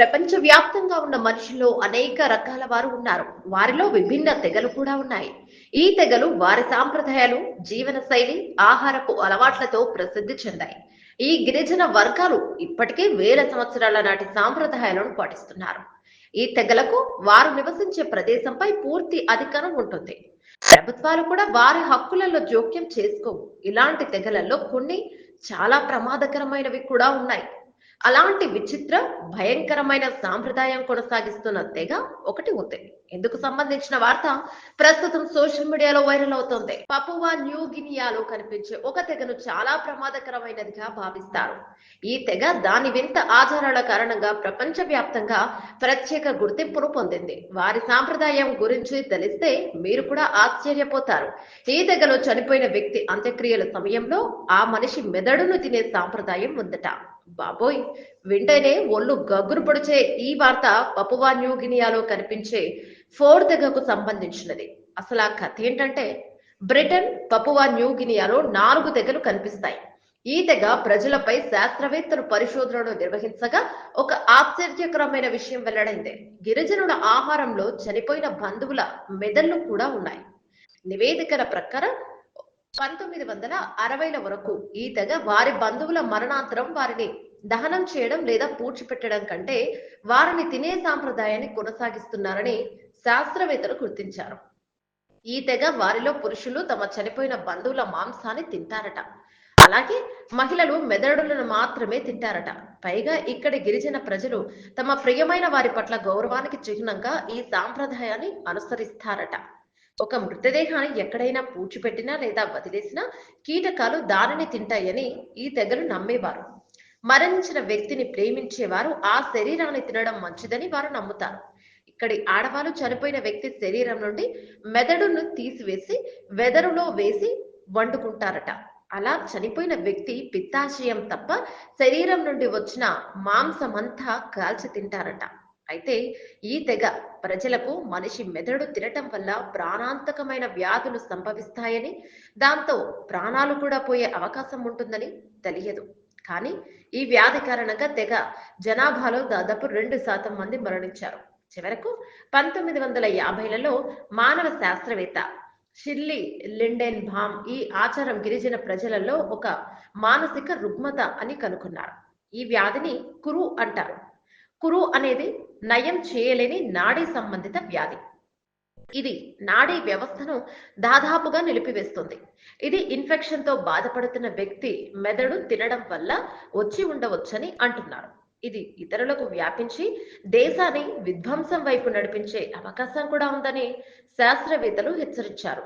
ప్రపంచ వ్యాప్తంగా ఉన్న మనుషుల్లో అనేక రకాల వారు ఉన్నారు. వారిలో విభిన్న తెగలు కూడా ఉన్నాయి. ఈ తెగలు వారి సాంప్రదాయాలు జీవన శైలి ఆహారపు అలవాట్లతో ప్రసిద్ధి చెందాయి. ఈ గిరిజన వర్గాలు ఇప్పటికే వేల సంవత్సరాల నాటి సాంప్రదాయాలను పాటిస్తున్నారు. ఈ తెగలకు వారు నివసించే ప్రదేశంపై పూర్తి అధికారం ఉంటుంది. ప్రభుత్వాలు కూడా వారి హక్కులలో జోక్యం చేసుకోవు. ఇలాంటి తెగలలో కొన్ని చాలా ప్రమాదకరమైనవి కూడా ఉన్నాయి. అలాంటి విచిత్ర భయంకరమైన సాంప్రదాయం కొనసాగిస్తున్న తెగ ఒకటి ఉంది. ఇందుకు సంబంధించిన వార్త? ప్రస్తుతం సోషల్ మీడియాలో వైరల్ అవుతోంది. పపువా న్యూ గినియాలో కనిపించే ఒక తెగను చాలా ప్రమాదకరమైనదిగా భావిస్తారు. ఈ తెగ దాని వింత ఆచారాల కారణంగా ప్రపంచ వ్యాప్తంగా ప్రత్యేక గుర్తింపును పొందింది. వారి సాంప్రదాయం గురించి తెలిస్తే మీరు కూడా ఆశ్చర్యపోతారు. ఈ తెగలో చనిపోయిన వ్యక్తి అంత్యక్రియల సమయంలో ఆ మనిషి మెదడును తినే సాంప్రదాయం ఉందట. బాబోయ్ వింటేనే ఒళ్ళు గగ్గురు పొడిచే ఈ వార్త పపువా న్యూ గినియాలో కనిపించే ఫోర్ తెగకు సంబంధించినది. అసలు ఆ కథ ఏంటంటే బ్రిటన్ పపువా న్యూ గినియాలో నాలుగు తెగలు కనిపిస్తాయి. ఈ తెగ ప్రజలపై శాస్త్రవేత్తలు పరిశోధనలు నిర్వహించగా ఒక ఆశ్చర్యకరమైన విషయం వెల్లడైంది. గిరిజనుల ఆహారంలో చనిపోయిన బంధువుల మెదళ్ళు కూడా ఉన్నాయి. నివేదికల ప్రకారం పంతొమ్మిది వందల అరవైల వరకు ఈ తెగ వారి బంధువుల మరణాంతరం వారిని దహనం చేయడం లేదా పూడ్చిపెట్టడం కంటే వారిని తినే సాంప్రదాయాన్ని కొనసాగిస్తున్నారని శాస్త్రవేత్తలు గుర్తించారు. ఈ తెగ వారిలో పురుషులు తమ చనిపోయిన బంధువుల మాంసాన్ని తింటారట. అలాగే మహిళలు మెదడులను మాత్రమే తింటారట. పైగా ఇక్కడి గిరిజన ప్రజలు తమ ప్రియమైన వారి పట్ల గౌరవానికి చిహ్నంగా ఈ సాంప్రదాయాన్ని అనుసరిస్తారట. ఒక మృతదేహాన్ని ఎక్కడైనా పూడ్చిపెట్టినా లేదా వదిలేసినా కీటకాలు దానిని తింటాయని ఈ తెగలు నమ్మేవారు. మరణించిన వ్యక్తిని ప్రేమించేవారు ఆ శరీరాన్ని తినడం మంచిదని వారు నమ్ముతారు. ఇక్కడి ఆడవాళ్ళు చనిపోయిన వ్యక్తి శరీరం నుండి మెదడును తీసివేసి వెదరులో వేసి వండుకుంటారట. అలా చనిపోయిన వ్యక్తి పిత్తాశయం తప్ప శరీరం నుండి వచ్చిన మాంసమంతా కాల్చి తింటారట. అయితే ఈ తెగ ప్రజలకు మనిషి మెదడు తినటం వల్ల ప్రాణాంతకమైన వ్యాధులు సంభవిస్తాయని దాంతో ప్రాణాలు కూడా పోయే అవకాశం ఉంటుందని తెలియదు. కానీ ఈ వ్యాధి కారణంగా తెగ జనాభాలో దాదాపు రెండు శాతం మంది మరణించారు. చివరకు పంతొమ్మిది వందల యాభైలలో మానవ శాస్త్రవేత్త షిర్లీ లిండెన్ భామ్ ఈ ఆచారం గిరిజన ప్రజలలో ఒక మానసిక రుగ్మత అని కనుగొన్నారు ఈ వ్యాధిని కురు అంటారు. కురు అనేది నయం చేయలేని నాడీ సంబంధిత వ్యాధి. ఇది నాడీ వ్యవస్థను దాదాపుగా నిలిపివేస్తుంది. ఇది ఇన్ఫెక్షన్తో బాధపడుతున్న వ్యక్తి మెదడు తినడం వల్ల వచ్చి ఉండవచ్చని అంటున్నారు. ఇది ఇతరులకు వ్యాపించి దేశాన్ని విధ్వంసం వైపు నడిపించే అవకాశం కూడా ఉందని శాస్త్రవేత్తలు హెచ్చరించారు.